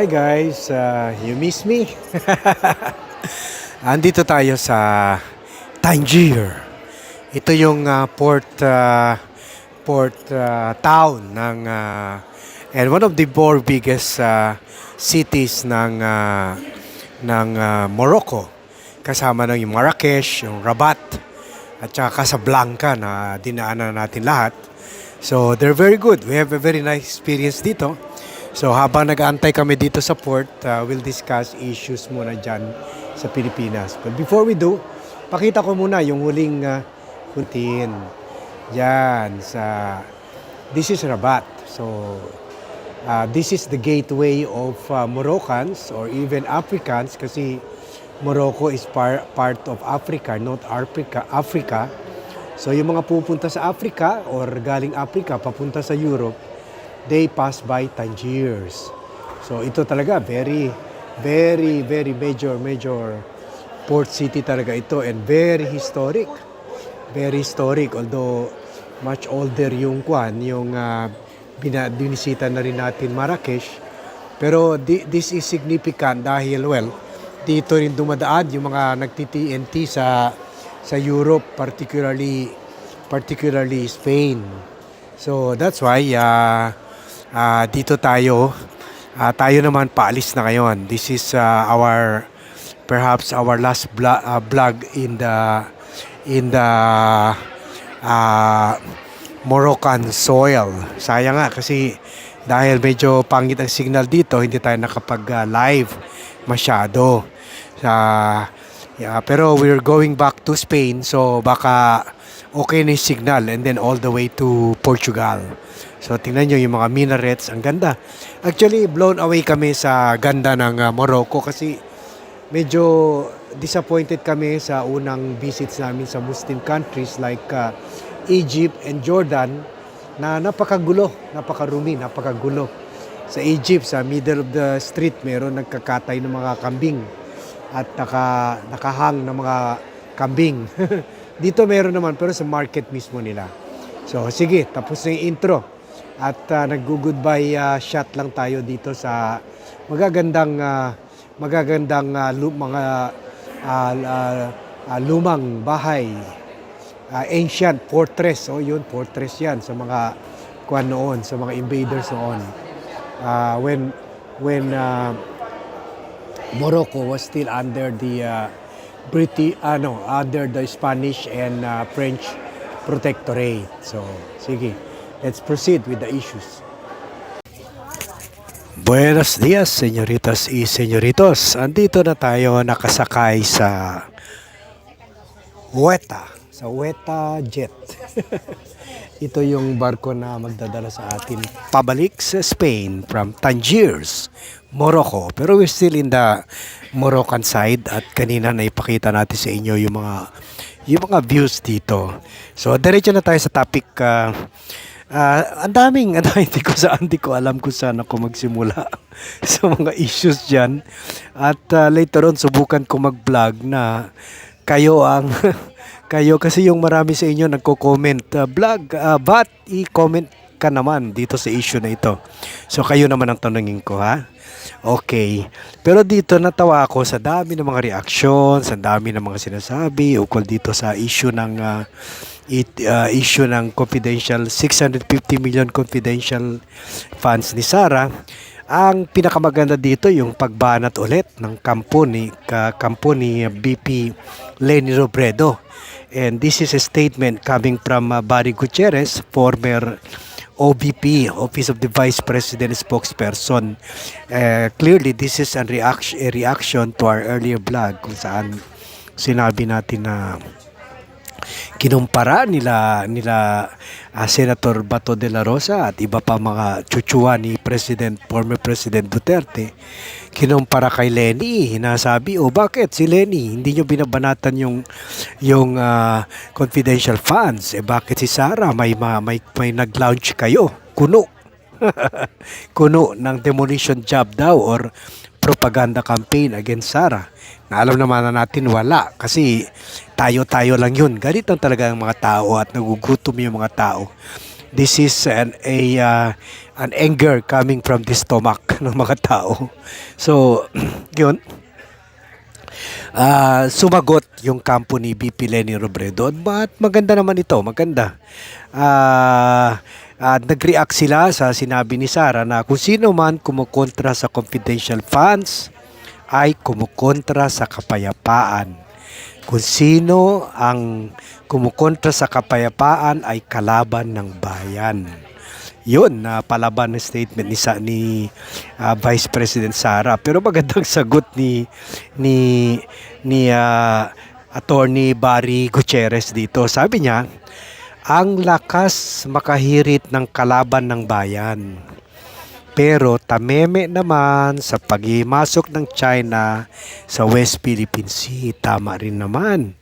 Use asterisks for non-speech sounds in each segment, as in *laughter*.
Hi guys, uh, you miss me? *laughs* Andito tayo sa Tangier. Ito yung uh, port uh, port uh, town ng uh, and one of the four biggest uh, cities ng uh, ng uh, Morocco. Kasama ng yung Marrakesh, yung Rabat, at saka Casablanca na dinaanan natin lahat. So they're very good. We have a very nice experience dito. So habang nag-aantay kami dito sa port, uh, we'll discuss issues muna dyan sa Pilipinas. But before we do, pakita ko muna yung huling uh, kuntin. Yan sa this is Rabat. So uh, this is the gateway of uh, Moroccans or even Africans kasi Morocco is par- part of Africa, North Africa, Africa. So yung mga pupunta sa Africa or galing Africa papunta sa Europe, they pass by Tangiers. So ito talaga very very very major major port city talaga ito and very historic. Very historic although much older yung kwan, yung uh, binisita na rin natin Marrakesh. Pero di, this is significant dahil well, dito rin dumadaan yung mga nagti-TNT sa sa Europe particularly particularly Spain. So that's why uh, uh, dito tayo uh, tayo naman paalis na ngayon. This is uh, our perhaps our last blo- uh, vlog in the in the uh, Moroccan soil. Sayang nga kasi dahil medyo pangit ang signal dito, hindi tayo nakapag-live masyado. Uh, yeah, pero we're going back to Spain, so baka okay na yung signal and then all the way to Portugal. So tingnan nyo yung mga minarets, ang ganda. Actually, blown away kami sa ganda ng uh, Morocco kasi medyo disappointed kami sa unang visits namin sa Muslim countries like uh, Egypt and Jordan na napakagulo, napakarumi, napakagulo. Sa Egypt, sa middle of the street, meron nagkakatay ng mga kambing at naka, nakahang ng mga kambing. *laughs* Dito meron naman, pero sa market mismo nila. So, sige, tapos na yung intro. At uh, nag-goodbye uh, shot lang tayo dito sa magagandang uh, magagandang uh, lu- mga uh, uh, uh, lumang bahay. Uh, ancient fortress. Oh, yun, fortress yan sa mga kuan noon, sa mga invaders noon. Uh, when when uh, Morocco was still under the uh, British, ano, under the Spanish and uh, French protectorate. So, sige, let's proceed with the issues. Buenos dias, señoritas y señoritos. Andito na tayo nakasakay sa Weta, sa Weta Jet. *laughs* Ito yung barko na magdadala sa atin pabalik sa Spain from Tangiers, Morocco. Pero we're still in the Moroccan side at kanina na ipakita natin sa inyo yung mga yung mga views dito. So diretso na tayo sa topic uh, uh, ang daming ano *laughs* hindi ko saan hindi ko alam kung saan ako magsimula *laughs* sa mga issues diyan. At uh, later on subukan ko mag-vlog na kayo ang *laughs* kayo kasi yung marami sa inyo nagko-comment uh, vlog uh, but i-comment ka naman dito sa issue na ito. So kayo naman ang tanungin ko ha. Okay. Pero dito natawa ako sa dami ng mga reaction, sa dami ng mga sinasabi ukol dito sa issue ng uh, it, uh, issue ng confidential 650 million confidential funds ni Sarah. Ang pinakamaganda dito yung pagbanat ulit ng kampo ni ka, kampo ni BP Lenny Robredo. And this is a statement coming from uh, Barry Gutierrez, former OVP, Office of the Vice President spokesperson. Uh, clearly, this is a reaction, a reaction to our earlier vlog kung saan sinabi natin na kinumpara nila nila uh, Senator Bato de la Rosa at iba pa mga chuchuan ni President former President Duterte. Kinumpara kay Lenny hinasabi oh bakit? Si Lenny hindi nyo binabanatan yung yung uh, confidential funds. Eh bakit si Sara? May may, may nag-launch kayo. Kuno. *laughs* Kuno ng demolition job daw or propaganda campaign against Sara. Na alam naman na natin wala. Kasi tayo-tayo lang yun. Galit talaga ang mga tao at nagugutom yung mga tao. this is an a uh, an anger coming from the stomach *laughs* ng mga tao. So, *clears throat* yun. Ah, sumagot yung kampo ni BP Lenny Robredo. At maganda naman ito, maganda. Ah, at nag-react sila sa sinabi ni Sara na kung sino man kumukontra sa confidential funds ay kumukontra sa kapayapaan. Kung sino ang kumukontra sa kapayapaan ay kalaban ng bayan. Yun, na palaban ng statement ni sa ni ah, Vice President Sara. Pero magandang *laughs* sagot ni ni ni ah, Attorney Barry Gutierrez dito. Sabi niya, ang lakas makahirit ng kalaban ng bayan. Pero tameme naman sa paghimasok ng China sa West Philippine Sea. Tama rin naman.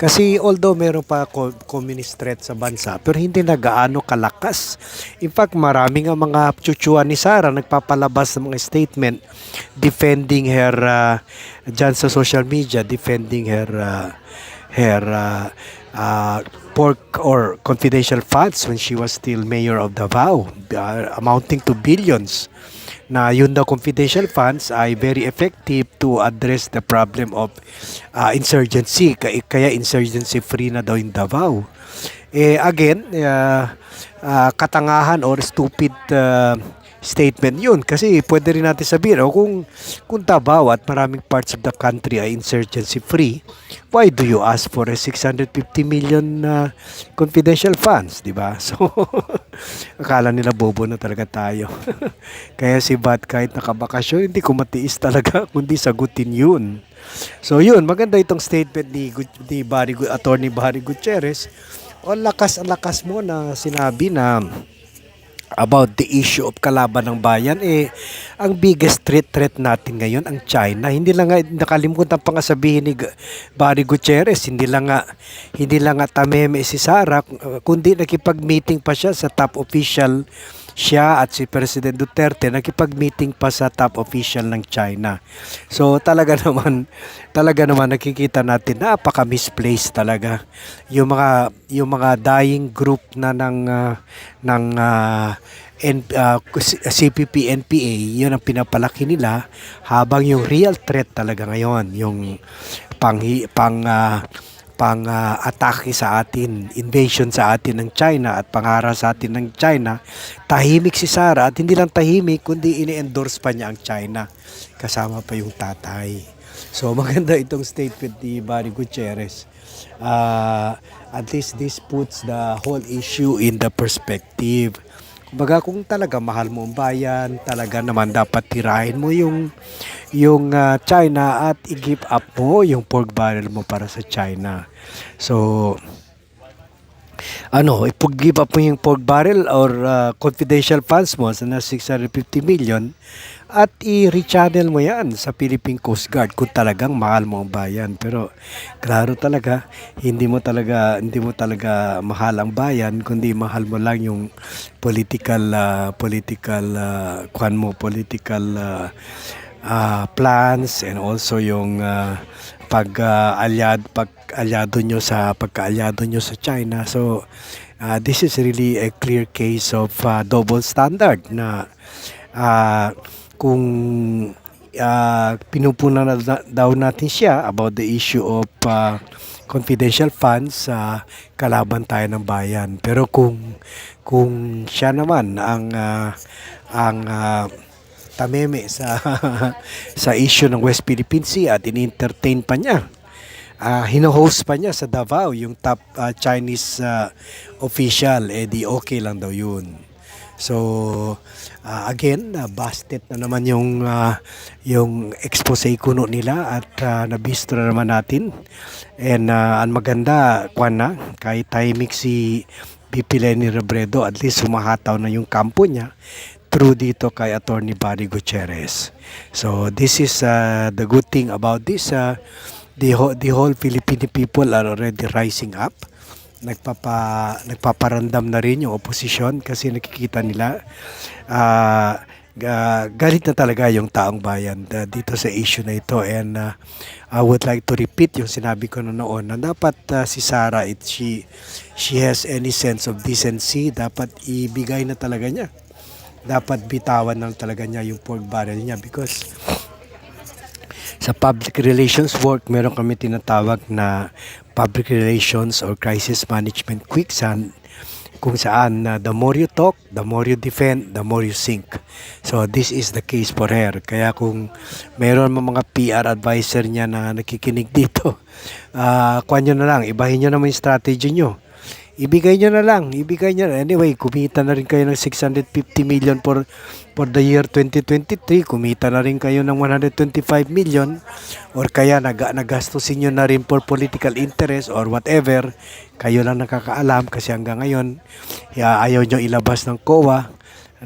Kasi although meron pa co- communist threat sa bansa, pero hindi na gaano kalakas. In fact, maraming ang mga chuchuan ni Sara nagpapalabas ng mga statement defending her uh, dyan sa social media, defending her uh, her uh, uh, pork or confidential funds when she was still mayor of Davao, uh, amounting to billions. Na yun daw confidential funds ay very effective to address the problem of uh, insurgency. Kaya, insurgency free na daw yung Davao. Eh, again, uh, uh, katangahan or stupid uh, statement yun. Kasi pwede rin natin sabihin oh, kung kung Davao at maraming parts of the country ay insurgency free why do you ask for a 650 million uh, confidential funds di ba? *laughs* So akala nila bobo na talaga tayo. *laughs* Kaya si Bat kahit nakabakasyon hindi ko matiis talaga *laughs* kundi sagutin yun. So yun maganda itong statement ni, ni Barry, attorney Barry Gutierrez. O lakas ang lakas mo na sinabi na about the issue of kalaban ng bayan eh ang biggest threat threat natin ngayon ang China. Hindi lang nga nakalimutan pa nga sabihin ni Barry Gutierrez hindi lang nga hindi lang nga tameme si Sara kundi nakipag-meeting pa siya sa top official siya at si President Duterte nakipag-meeting pa sa top official ng China. So talaga *laughs* naman talaga naman nakikita natin napaka misplaced talaga yung mga yung mga dying group na ng ah, ng ah, N, ah, CPP NPA yun ang pinapalaki nila habang yung real threat talaga ngayon yung pang pang ah, pang ah, atake sa atin, invasion sa atin ng China at pangara sa atin ng China, tahimik si Sara at hindi lang tahimik kundi ini-endorse pa niya ang China kasama pa yung tatay. So *laughs* maganda itong statement ni Barry Gutierrez. Ah, at least this puts the whole issue in the perspective. Kumbaga kung talaga mahal mo ang bayan, talaga naman dapat tirahin mo yung yung ah, China at i-give up mo yung pork barrel mo para sa China. So ano, ipag-give up mo yung pork barrel or ah, confidential funds mo na 650 million at i-rechannel mo yan sa Philippine Coast Guard kung talagang mahal mo ang bayan. Pero klaro talaga, hindi mo talaga hindi mo talaga mahal ang bayan kundi mahal mo lang yung political ah, political uh, kwan mo political ah, ah, plans and also yung ah, pag ah, alyad pag alyado nyo sa pagkaalyado nyo sa China. So ah, this is really a clear case of ah, double standard na ah, kung ah, pinupunan na, daw natin siya about the issue of ah, confidential funds sa kalaban tayo ng bayan. Pero kung kung siya naman ang ah, ang ah, tameme sa *laughs* sa issue ng West Philippine Sea at in-entertain pa niya. Ah, hino-host pa niya sa Davao yung top ah, Chinese ah, official eh di okay lang daw yun. So ah, again, uh, busted na naman yung ah, yung expose kuno nila at uh, nabisto na naman natin. And ah, ang maganda, kwan na, kahit tahimik si BP Lenny Robredo, at least humahataw na yung kampo niya through dito kay Attorney Barry Gutierrez. So this is uh, the good thing about this. Uh, the, whole, the whole Filipino people are already rising up. Nagpapa, nagpaparandam na rin yung opposition kasi nakikita nila uh, ah, galit na talaga yung taong bayan ah, dito sa issue na ito and ah, I would like to repeat yung sinabi ko na noon na dapat ah, si Sarah it she she has any sense of decency dapat ibigay na talaga niya dapat bitawan lang talaga niya yung pork barrel niya because sa public relations work, meron kami tinatawag na public relations or crisis management quicksand kung saan na the more you talk, the more you defend, the more you sink. So this is the case for her. Kaya kung meron mga PR advisor niya na nakikinig dito, *laughs* ah kuha nyo na lang, ibahin nyo naman yung strategy nyo. Ibigay nyo na lang, ibigay nyo na. Anyway, kumita na rin kayo ng 650 million for, for the year 2023. Kumita na rin kayo ng 125 million. Or kaya nag, nagastusin nyo na rin for political interest or whatever. Kayo lang nakakaalam kasi hanggang ngayon, ya, ayaw nyo ilabas ng COA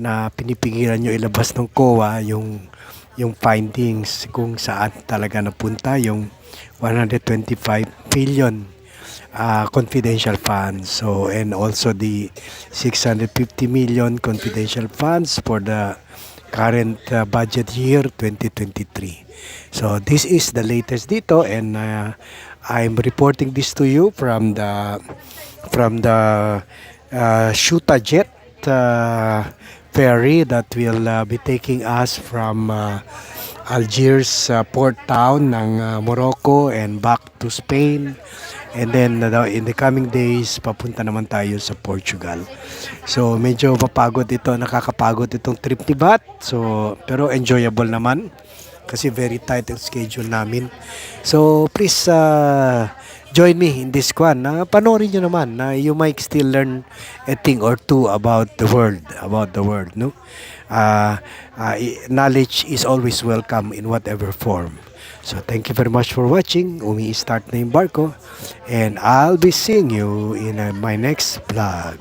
na pinipigilan nyo ilabas ng COA yung yung findings kung saan talaga napunta yung 125 billion uh, confidential funds. So and also the 650 million confidential funds for the current uh, budget year 2023. So this is the latest dito and uh, I'm reporting this to you from the from the uh, Shuta jet uh, ferry that will uh, be taking us from uh, Algiers uh, port town ng uh, Morocco and back to Spain and then uh, in the coming days papunta naman tayo sa Portugal. So medyo mapagod ito nakakapagod itong trip ni Bat. So pero enjoyable naman kasi very tight ang schedule namin. So please uh, join me in this one. Na panoorin nyo naman na you might still learn a thing or two about the world about the world no? Uh, uh, knowledge is always welcome in whatever form so thank you very much for watching. Umi-start na yung barko. And I'll be seeing you in uh, my next vlog